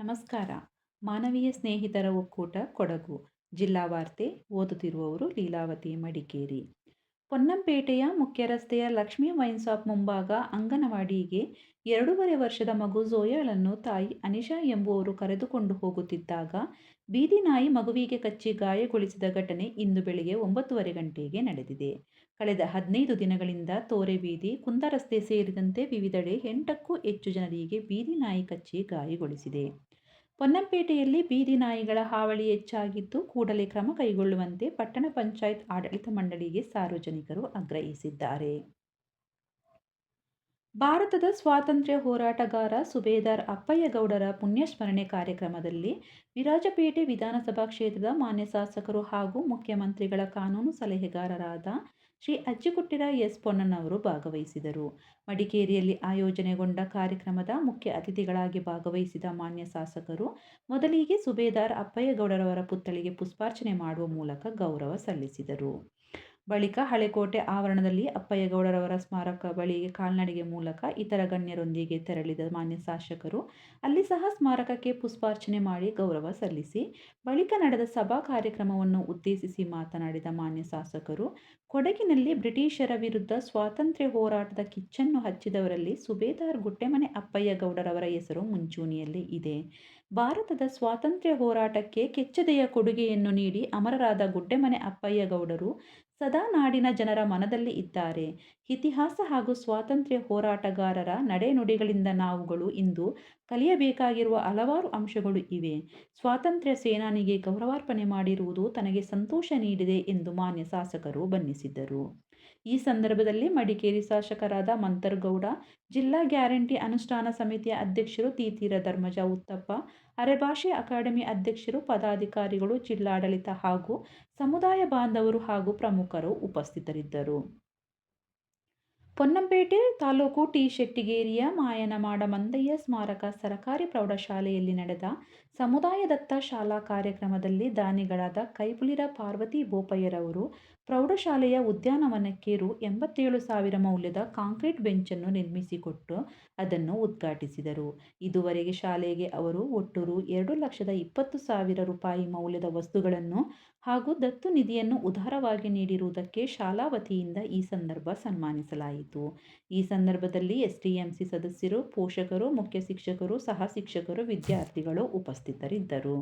ನಮಸ್ಕಾರ. ಮಾನವೀಯ ಸ್ನೇಹಿತರ ಒಕ್ಕೂಟ ಕೊಡಗು. ಜಿಲ್ಲಾ ವಾರ್ತೆ ಓದುತ್ತಿರುವವರು ಲೀಲಾವತಿ ಮಡಿಕೇರಿ. ಪೊನ್ನಂಪೇಟೆಯ ಮುಖ್ಯ ರಸ್ತೆಯ ಲಕ್ಷ್ಮೀ ವೈನ್ ಶಾಪ್ ಮುಂಭಾಗ ಅಂಗನವಾಡಿಗೆ ಎರಡೂವರೆ ವರ್ಷದ ಮಗು ಝೋಯಾಳನ್ನು ತಾಯಿ ಅನಿಶಾ ಎಂಬುವರು ಕರೆದುಕೊಂಡು ಹೋಗುತ್ತಿದ್ದಾಗ ಬೀದಿ ನಾಯಿ ಮಗುವಿಗೆ ಕಚ್ಚಿ ಗಾಯಗೊಳಿಸಿದ ಘಟನೆ ಇಂದು ಬೆಳಿಗ್ಗೆ ಒಂಬತ್ತುವರೆ ಗಂಟೆಗೆ ನಡೆದಿದೆ. ಕಳೆದ ಹದಿನೈದು ದಿನಗಳಿಂದ ತೋರೆ ಬೀದಿ ಕುಂದರಸ್ತೆ ಸೇರಿದಂತೆ ವಿವಿಧೆಡೆ ಎಂಟಕ್ಕೂ ಹೆಚ್ಚು ಜನರಿಗೆ ಬೀದಿ ನಾಯಿ ಕಚ್ಚಿ ಗಾಯಗೊಳಿಸಿದೆ. ಪೊನ್ನಂಪೇಟೆಯಲ್ಲಿ ಬೀದಿ ನಾಯಿಗಳ ಹಾವಳಿ ಹೆಚ್ಚಾಗಿದ್ದು ಕೂಡಲೇ ಕ್ರಮ ಕೈಗೊಳ್ಳುವಂತೆ ಪಟ್ಟಣ ಪಂಚಾಯತ್ ಆಡಳಿತ ಮಂಡಳಿಗೆ ಸಾರ್ವಜನಿಕರು ಆಗ್ರಹಿಸಿದ್ದಾರೆ. ಭಾರತದ ಸ್ವಾತಂತ್ರ್ಯ ಹೋರಾಟಗಾರ ಸುಬೇದಾರ್ ಅಪ್ಪಯ್ಯಗೌಡರ ಪುಣ್ಯಸ್ಮರಣೆ ಕಾರ್ಯಕ್ರಮದಲ್ಲಿ ವಿರಾಜಪೇಟೆ ವಿಧಾನಸಭಾ ಕ್ಷೇತ್ರದ ಮಾನ್ಯ ಶಾಸಕರು ಹಾಗೂ ಮುಖ್ಯಮಂತ್ರಿಗಳ ಕಾನೂನು ಸಲಹೆಗಾರರಾದ ಶ್ರೀ ಅಜ್ಜಿಕುಟ್ಟಿರ ಎಸ್ ಪೊನ್ನಣ್ಣವರು ಭಾಗವಹಿಸಿದರು. ಮಡಿಕೇರಿಯಲ್ಲಿ ಆಯೋಜನೆಗೊಂಡ ಕಾರ್ಯಕ್ರಮದ ಮುಖ್ಯ ಅತಿಥಿಗಳಾಗಿ ಭಾಗವಹಿಸಿದ ಮಾನ್ಯ ಶಾಸಕರು, ಮೊದಲಿಗೆ ಸುಬೇದಾರ್ ಅಪ್ಪಯ್ಯಗೌಡರವರ ಪುತ್ಥಳಿಗೆ ಪುಷ್ಪಾರ್ಚನೆ ಮಾಡುವ ಮೂಲಕ ಗೌರವ ಸಲ್ಲಿಸಿದರು. ಬಳಿಕ ಹಳೆಕೋಟೆ ಆವರಣದಲ್ಲಿ ಅಪ್ಪಯ್ಯಗೌಡರವರ ಸ್ಮಾರಕ ಬಳಿಗೆ ಕಾಲ್ನಡಿಗೆ ಮೂಲಕ ಇತರ ಗಣ್ಯರೊಂದಿಗೆ ತೆರಳಿದ ಮಾನ್ಯ ಶಾಸಕರು, ಅಲ್ಲಿ ಸಹ ಸ್ಮಾರಕಕ್ಕೆ ಪುಷ್ಪಾರ್ಚನೆ ಮಾಡಿ ಗೌರವ ಸಲ್ಲಿಸಿ, ಬಳಿಕ ನಡೆದ ಸಭಾ ಕಾರ್ಯಕ್ರಮವನ್ನು ಉದ್ದೇಶಿಸಿ ಮಾತನಾಡಿದ ಮಾನ್ಯ ಶಾಸಕರು, ಕೊಡಗಿನಲ್ಲಿ ಬ್ರಿಟಿಷರ ವಿರುದ್ಧ ಸ್ವಾತಂತ್ರ್ಯ ಹೋರಾಟದ ಕಿಚ್ಚನ್ನು ಹಚ್ಚಿದವರಲ್ಲಿ ಸುಬೇದಾರ್ ಗುಟ್ಟೆಮನೆ ಅಪ್ಪಯ್ಯಗೌಡರವರ ಹೆಸರು ಮುಂಚೂಣಿಯಲ್ಲಿ ಇದೆ. ಭಾರತದ ಸ್ವಾತಂತ್ರ್ಯ ಹೋರಾಟಕ್ಕೆ ಕೆಚ್ಚದೆಯ ಕೊಡುಗೆಯನ್ನು ನೀಡಿ ಅಮರರಾದ ಗುಡ್ಡೆಮನೆ ಅಪ್ಪಯ್ಯಗೌಡರು ಸದಾ ನಾಡಿನ ಜನರ ಮನದಲ್ಲಿ ಇದ್ದಾರೆ. ಇತಿಹಾಸ ಹಾಗೂ ಸ್ವಾತಂತ್ರ್ಯ ಹೋರಾಟಗಾರರ ನಡೆನುಡಿಗಳಿಂದ ನಾವುಗಳು ಇಂದು ಕಲಿಯಬೇಕಾಗಿರುವ ಹಲವಾರು ಅಂಶಗಳು ಇವೆ. ಸ್ವಾತಂತ್ರ್ಯ ಸೇನಾನಿಗೆ ಗೌರವಾರ್ಪಣೆ ಮಾಡಿರುವುದು ತನಗೆ ಸಂತೋಷ ನೀಡಿದೆ ಎಂದು ಮಾನ್ಯ ಶಾಸಕರು ಬಣ್ಣಿಸಿದ್ದರು ಈ ಸಂದರ್ಭದಲ್ಲಿ ಮಡಿಕೇರಿ ಶಾಸಕರಾದ ಮಂತರ್ಗೌಡ, ಜಿಲ್ಲಾ ಗ್ಯಾರಂಟಿ ಅನುಷ್ಠಾನ ಸಮಿತಿಯ ಅಧ್ಯಕ್ಷರು ತೀತೀರ ಧರ್ಮಜ ಉತ್ತಪ್ಪ, ಅರೆಭಾಷೆ ಅಕಾಡೆಮಿ ಅಧ್ಯಕ್ಷರು ಪದಾಧಿಕಾರಿಗಳು, ಜಿಲ್ಲಾಡಳಿತ ಹಾಗೂ ಸಮುದಾಯ ಬಾಂಧವರು ಹಾಗೂ ಪ್ರಮುಖರು ಉಪಸ್ಥಿತರಿದ್ದರು. ಪೊನ್ನಂಪೇಟೆ ತಾಲೂಕು ಟಿ ಶೆಟ್ಟಿಗೇರಿಯ ಮಾಯನಮಾಡ ಮಂದಯ್ಯ ಸ್ಮಾರಕ ಸರಕಾರಿ ಪ್ರೌಢಶಾಲೆಯಲ್ಲಿ ನಡೆದ ಸಮುದಾಯದತ್ತ ಶಾಲಾ ಕಾರ್ಯಕ್ರಮದಲ್ಲಿ ದಾನಿಗಳಾದ ಕೈಪುಲಿರ ಪಾರ್ವತಿ ಬೋಪಯ್ಯರವರು ಪ್ರೌಢಶಾಲೆಯ ಉದ್ಯಾನವನಕ್ಕೆ ರು ಎಂಬತ್ತೇಳು ಸಾವಿರ ಮೌಲ್ಯದ ಕಾಂಕ್ರೀಟ್ ಬೆಂಚನ್ನು ನಿರ್ಮಿಸಿಕೊಟ್ಟು ಅದನ್ನು ಉದ್ಘಾಟಿಸಿದರು. ಇದುವರೆಗೆ ಶಾಲೆಗೆ ಅವರು ಒಟ್ಟು ರು ಎರಡು ಲಕ್ಷದ ಇಪ್ಪತ್ತು ಸಾವಿರ ರೂಪಾಯಿ ಮೌಲ್ಯದ ವಸ್ತುಗಳನ್ನು ಹಾಗೂ ದತ್ತು ನಿಧಿಯನ್ನು ಉದಾರವಾಗಿ ನೀಡಿರುವುದಕ್ಕೆ ಶಾಲಾ ವತಿಯಿಂದ ಈ ಸಂದರ್ಭ ಸನ್ಮಾನಿಸಲಾಯಿತು. ಈ ಸಂದರ್ಭದಲ್ಲಿ ಎಸ್ಡಿಎಂಸಿ ಸದಸ್ಯರು, ಪೋಷಕರು ಮುಖ್ಯ ಶಿಕ್ಷಕರು ಸಹ ಶಿಕ್ಷಕರು, ವಿದ್ಯಾರ್ಥಿಗಳು ಉಪಸ್ಥಿತರಿದ್ದರು.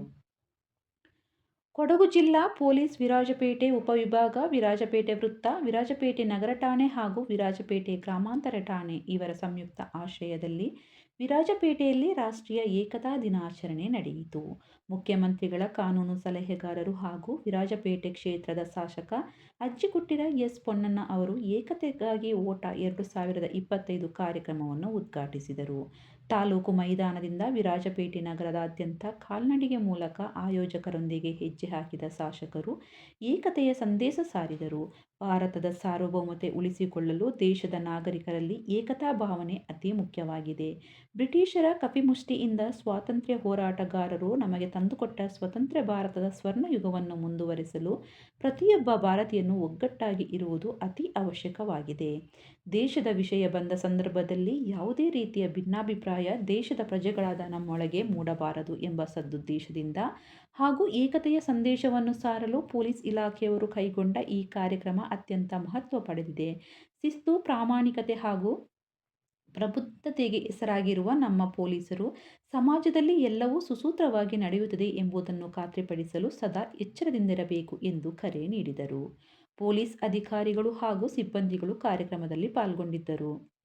ಕೊಡಗು ಜಿಲ್ಲಾ ಪೊಲೀಸ್ ವಿರಾಜಪೇಟೆ ಉಪವಿಭಾಗ ವಿರಾಜಪೇಟೆ ವೃತ್ತ, ವಿರಾಜಪೇಟೆ ನಗರ ಠಾಣೆ ಹಾಗೂ ವಿರಾಜಪೇಟೆ ಗ್ರಾಮಾಂತರ ಠಾಣೆ ಇವರ ಸಂಯುಕ್ತ ಆಶ್ರಯದಲ್ಲಿ ವಿರಾಜಪೇಟೆಯಲ್ಲಿ ರಾಷ್ಟ್ರೀಯ ಏಕತಾ ದಿನಾಚರಣೆ ನಡೆಯಿತು. ಮುಖ್ಯಮಂತ್ರಿಗಳ ಕಾನೂನು ಸಲಹೆಗಾರರು ಹಾಗೂ ವಿರಾಜಪೇಟೆ ಕ್ಷೇತ್ರದ ಶಾಸಕ ಅಜ್ಜಿಕುಟ್ಟಿರ ಎಸ್ ಪೊನ್ನಣ್ಣ ಅವರು ಏಕತೆಗಾಗಿ ಓಟ ಎರಡು ಸಾವಿರದ ಇಪ್ಪತ್ತೈದು ಕಾರ್ಯಕ್ರಮವನ್ನು ಉದ್ಘಾಟಿಸಿದರು. ತಾಲೂಕು ಮೈದಾನದಿಂದ ವಿರಾಜಪೇಟೆ ನಗರದಾದ್ಯಂತ ಕಾಲ್ನಡಿಗೆ ಮೂಲಕ ಆಯೋಜಕರೊಂದಿಗೆ ಹೆಜ್ಜೆ ಹಾಕಿದ ಶಾಸಕರು ಏಕತೆಯ ಸಂದೇಶ ಸಾರಿದರು. ಭಾರತದ ಸಾರ್ವಭೌಮತೆ ಉಳಿಸಿಕೊಳ್ಳಲು ದೇಶದ ನಾಗರಿಕರಲ್ಲಿ ಏಕತಾ ಭಾವನೆ ಅತಿ ಮುಖ್ಯವಾಗಿದೆ. ಬ್ರಿಟಿಷರ ಕಪಿಮುಷ್ಟಿಯಿಂದ ಸ್ವಾತಂತ್ರ್ಯ ಹೋರಾಟಗಾರರು ನಮಗೆ ತಂದುಕೊಟ್ಟ ಸ್ವತಂತ್ರ ಭಾರತದ ಸ್ವರ್ಣಯುಗವನ್ನು ಮುಂದುವರಿಸಲು ಪ್ರತಿಯೊಬ್ಬ ಭಾರತೀಯನು ಒಗ್ಗಟ್ಟಾಗಿ ಇರುವುದು ಅತಿ ಅವಶ್ಯಕವಾಗಿದೆ. ದೇಶದ ವಿಷಯ ಬಂದ ಸಂದರ್ಭದಲ್ಲಿ ಯಾವುದೇ ರೀತಿಯ ಭಿನ್ನಾಭಿಪ್ರಾಯ ದೇಶದ ಪ್ರಜೆಗಳಾದ ನಮ್ಮೊಳಗೆ ಮೂಡಬಾರದು ಎಂಬ ಸದುದ್ದೇಶದಿಂದ ಹಾಗೂ ಏಕತೆಯ ಸಂದೇಶವನ್ನು ಸಾರಲು ಪೊಲೀಸ್ ಇಲಾಖೆಯವರು ಕೈಗೊಂಡ ಈ ಕಾರ್ಯಕ್ರಮ ಅತ್ಯಂತ ಮಹತ್ವ ಪಡೆದಿದೆ. ಶಿಸ್ತು, ಪ್ರಾಮಾಣಿಕತೆ ಹಾಗೂ ಪ್ರಬುದ್ಧತೆಗೆ ಹೆಸರಾಗಿರುವ ನಮ್ಮ ಪೊಲೀಸರು ಸಮಾಜದಲ್ಲಿ ಎಲ್ಲವೂ ಸುಸೂತ್ರವಾಗಿ ನಡೆಯುತ್ತದೆ ಎಂಬುದನ್ನು ಖಾತ್ರಿಪಡಿಸಲು ಸದಾ ಎಚ್ಚರದಿಂದಿರಬೇಕು ಎಂದು ಕರೆ ನೀಡಿದರು. ಪೊಲೀಸ್ ಅಧಿಕಾರಿಗಳು ಹಾಗೂ ಸಿಬ್ಬಂದಿಗಳು ಕಾರ್ಯಕ್ರಮದಲ್ಲಿ ಪಾಲ್ಗೊಂಡಿದ್ದರು.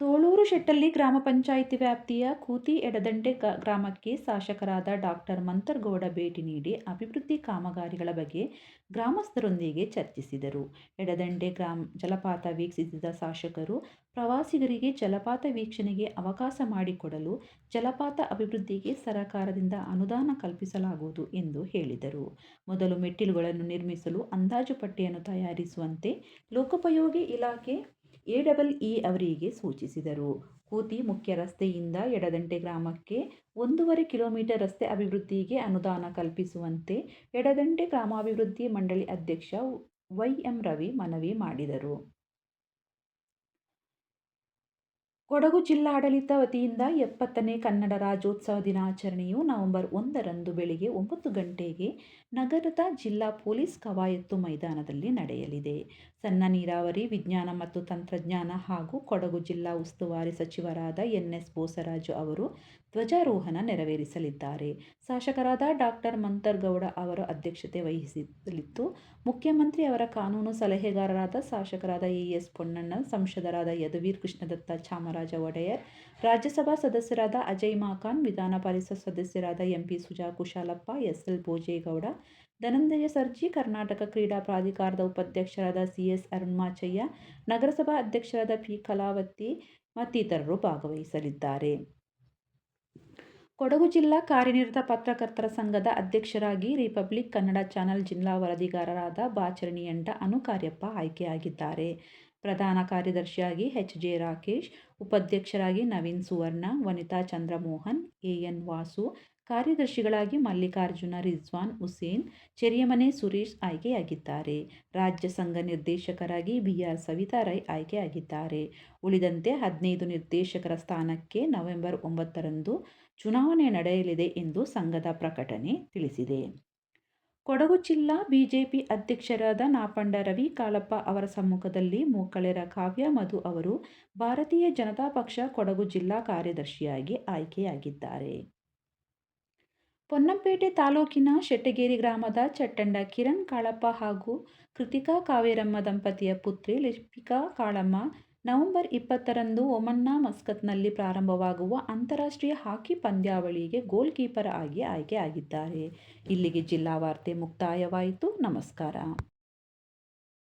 ತೋಳೂರು ಶೆಟ್ಟಳ್ಳಿ ಗ್ರಾಮ ಪಂಚಾಯಿತಿ ವ್ಯಾಪ್ತಿಯ ಕೂತಿ ಎಡದಂಡೆ ಗ್ರಾಮಕ್ಕೆ ಶಾಸಕರಾದ ಡಾಕ್ಟರ್ ಮಂತರ್ಗೌಡ ಭೇಟಿ ನೀಡಿ ಅಭಿವೃದ್ಧಿ ಕಾಮಗಾರಿಗಳ ಬಗ್ಗೆ ಗ್ರಾಮಸ್ಥರೊಂದಿಗೆ ಚರ್ಚಿಸಿದರು. ಎಡದಂಡೆ ಗ್ರಾಮ ಜಲಪಾತ ವೀಕ್ಷಿಸಿದ ಶಾಸಕರು, ಪ್ರವಾಸಿಗರಿಗೆ ಜಲಪಾತ ವೀಕ್ಷಣೆಗೆ ಅವಕಾಶ ಮಾಡಿಕೊಡಲು ಜಲಪಾತ ಅಭಿವೃದ್ಧಿಗೆ ಸರಕಾರದಿಂದ ಅನುದಾನ ಕಲ್ಪಿಸಲಾಗುವುದು ಎಂದು ಹೇಳಿದರು. ಮೊದಲು ಮೆಟ್ಟಿಲುಗಳನ್ನು ನಿರ್ಮಿಸಲು ಅಂದಾಜು ಪಟ್ಟಿಯನ್ನು ತಯಾರಿಸುವಂತೆ ಲೋಕೋಪಯೋಗಿ ಇಲಾಖೆ ಎ ಡಬಲ್ ಇ ಅವರಿಗೆ ಸೂಚಿಸಿದರು. ಕೂತಿ ಮುಖ್ಯ ರಸ್ತೆಯಿಂದ ಎಡದಂಟೆ ಗ್ರಾಮಕ್ಕೆ ಒಂದೂವರೆ ಕಿಲೋಮೀಟರ್ ರಸ್ತೆ ಅಭಿವೃದ್ಧಿಗೆ ಅನುದಾನ ಕಲ್ಪಿಸುವಂತೆ ಎಡದಂಟೆ ಗ್ರಾಮಾಭಿವೃದ್ಧಿ ಮಂಡಳಿ ಅಧ್ಯಕ್ಷ ವೈ ಎಂ ರವಿ ಮನವಿ ಮಾಡಿದರು. ಕೊಡಗು ಜಿಲ್ಲಾಡಳಿತ ವತಿಯಿಂದ ಎಪ್ಪತ್ತನೇ ಕನ್ನಡ ರಾಜ್ಯೋತ್ಸವ ದಿನಾಚರಣೆಯು ನವೆಂಬರ್ ಒಂದರಂದು ಬೆಳಿಗ್ಗೆ ಒಂಬತ್ತು ಗಂಟೆಗೆ ನಗರದ ಜಿಲ್ಲಾ ಪೊಲೀಸ್ ಕವಾಯತ್ತು ಮೈದಾನದಲ್ಲಿ ನಡೆಯಲಿದೆ. ಸಣ್ಣ ನೀರಾವರಿ, ವಿಜ್ಞಾನ ಮತ್ತು ತಂತ್ರಜ್ಞಾನ ಹಾಗೂ ಕೊಡಗು ಜಿಲ್ಲಾ ಉಸ್ತುವಾರಿ ಸಚಿವರಾದ ಎನ್. ಎಸ್. ಬೋಸರಾಜು ಅವರು ಧ್ವಜಾರೋಹಣ ನೆರವೇರಿಸಲಿದ್ದಾರೆ. ಶಾಸಕರಾದ ಡಾಕ್ಟರ್ ಮಂತರ್ಗೌಡ ಅವರು ಅಧ್ಯಕ್ಷತೆ ವಹಿಸಲಿದ್ದು, ಮುಖ್ಯಮಂತ್ರಿ ಅವರ ಕಾನೂನು ಸಲಹೆಗಾರರಾದ ಶಾಸಕರಾದ ಎ. ಎಸ್. ಪೊನ್ನಣ್ಣ, ಸಂಸದರಾದ ಯದುವೀರ್ ಕೃಷ್ಣದತ್ತ ಚಾಮರಾಜ ಒಡೆಯರ್, ರಾಜ್ಯಸಭಾ ಸದಸ್ಯರಾದ ಅಜಯ್ ಮಾಖಾನ್ ವಿಧಾನ ಪರಿಷತ್ ಸದಸ್ಯರಾದ MP Suja Kushalappa, S. L. Bhojegowda, Dhananjaya Sarji, Karnataka ಕ್ರೀಡಾ ಪ್ರಾಧಿಕಾರದ ಉಪಾಧ್ಯಕ್ಷರಾದ ಸಿ. ಎಸ್. ಅರುಣ್ಮಾಚಯ್ಯ ನಗರಸಭಾ ಅಧ್ಯಕ್ಷರಾದ ಪಿ. ಕಲಾವತಿ ಮತ್ತಿತರರು ಭಾಗವಹಿಸಲಿದ್ದಾರೆ. ಕೊಡಗು ಜಿಲ್ಲಾ ಕಾರ್ಯನಿರತ ಪತ್ರಕರ್ತರ ಸಂಘದ ಅಧ್ಯಕ್ಷರಾಗಿ ರಿಪಬ್ಲಿಕ್ ಕನ್ನಡ ಚಾನೆಲ್ ಜಿಲ್ಲಾ ವರದಿಗಾರರಾದ ಬಾಚರಣಿಯಂಡ ಅನು ಕಾರ್ಯಪ್ಪ ಆಯ್ಕೆಯಾಗಿದ್ದಾರೆ. ಪ್ರಧಾನ ಕಾರ್ಯದರ್ಶಿಯಾಗಿ ಎಚ್. ಜೆ. ರಾಕೇಶ್, ಉಪಾಧ್ಯಕ್ಷರಾಗಿ ನವೀನ್ ಸುವರ್ಣ, ವನಿತಾ ಚಂದ್ರಮೋಹನ್, ಎ. ಎನ್. ವಾಸು, ಕಾರ್ಯದರ್ಶಿಗಳಾಗಿ ಮಲ್ಲಿಕಾರ್ಜುನ, ರಿಜ್ವಾನ್, ಹುಸೇನ್, ಚೆರಿಯಮನೆ ಸುರೇಶ್ ಆಯ್ಕೆಯಾಗಿದ್ದಾರೆ. ರಾಜ್ಯ ಸಂಘ ನಿರ್ದೇಶಕರಾಗಿ ಬಿ. ಆರ್. ಸವಿತಾ ರೈ ಆಯ್ಕೆಯಾಗಿದ್ದಾರೆ. ಉಳಿದಂತೆ ಹದಿನೈದು ನಿರ್ದೇಶಕರ ಸ್ಥಾನಕ್ಕೆ ನವೆಂಬರ್ ಒಂಬತ್ತರಂದು ಚುನಾವಣೆ ನಡೆಯಲಿದೆ ಎಂದು ಸಂಘದ ಪ್ರಕಟಣೆ ತಿಳಿಸಿದೆ. ಕೊಡಗು ಜಿಲ್ಲಾ ಬಿಜೆಪಿ ಅಧ್ಯಕ್ಷರಾದ ನಾಪಂಡ ರವಿ ಕಾಳಪ್ಪ ಅವರ ಸಮ್ಮುಖದಲ್ಲಿ ಮೂಕಳೆರ ಕಾವ್ಯ ಮಧು ಅವರು ಭಾರತೀಯ ಜನತಾ ಪಕ್ಷ ಕೊಡಗು ಜಿಲ್ಲಾ ಕಾರ್ಯದರ್ಶಿಯಾಗಿ ಆಯ್ಕೆಯಾಗಿದ್ದಾರೆ. ಪೊನ್ನಂಪೇಟೆ ತಾಲೂಕಿನ ಶೆಟ್ಟಗೇರಿ ಗ್ರಾಮದ ಚಟ್ಟಂಡ ಕಿರಣ್ ಕಾಳಪ್ಪ ಹಾಗೂ ಕೃತಿಕಾ ಕಾವೇರಮ್ಮ ದಂಪತಿಯ ಪುತ್ರಿ ಲಿಪಿಕಾ ಕಾಳಮ್ಮ ನವೆಂಬರ್ ಇಪ್ಪತ್ತರಂದು ಒಮನ್ನ ಮಸ್ಕತ್ನಲ್ಲಿ ಪ್ರಾರಂಭವಾಗುವ ಅಂತಾರಾಷ್ಟ್ರೀಯ ಹಾಕಿ ಪಂದ್ಯಾವಳಿಗೆ ಗೋಲ್ ಕೀಪರ್ ಆಗಿ ಆಯ್ಕೆಯಾಗಿದ್ದಾರೆ. ಇಲ್ಲಿಗೆ ಜಿಲ್ಲಾ ವಾರ್ತೆ ಮುಕ್ತಾಯವಾಯಿತು. ನಮಸ್ಕಾರ.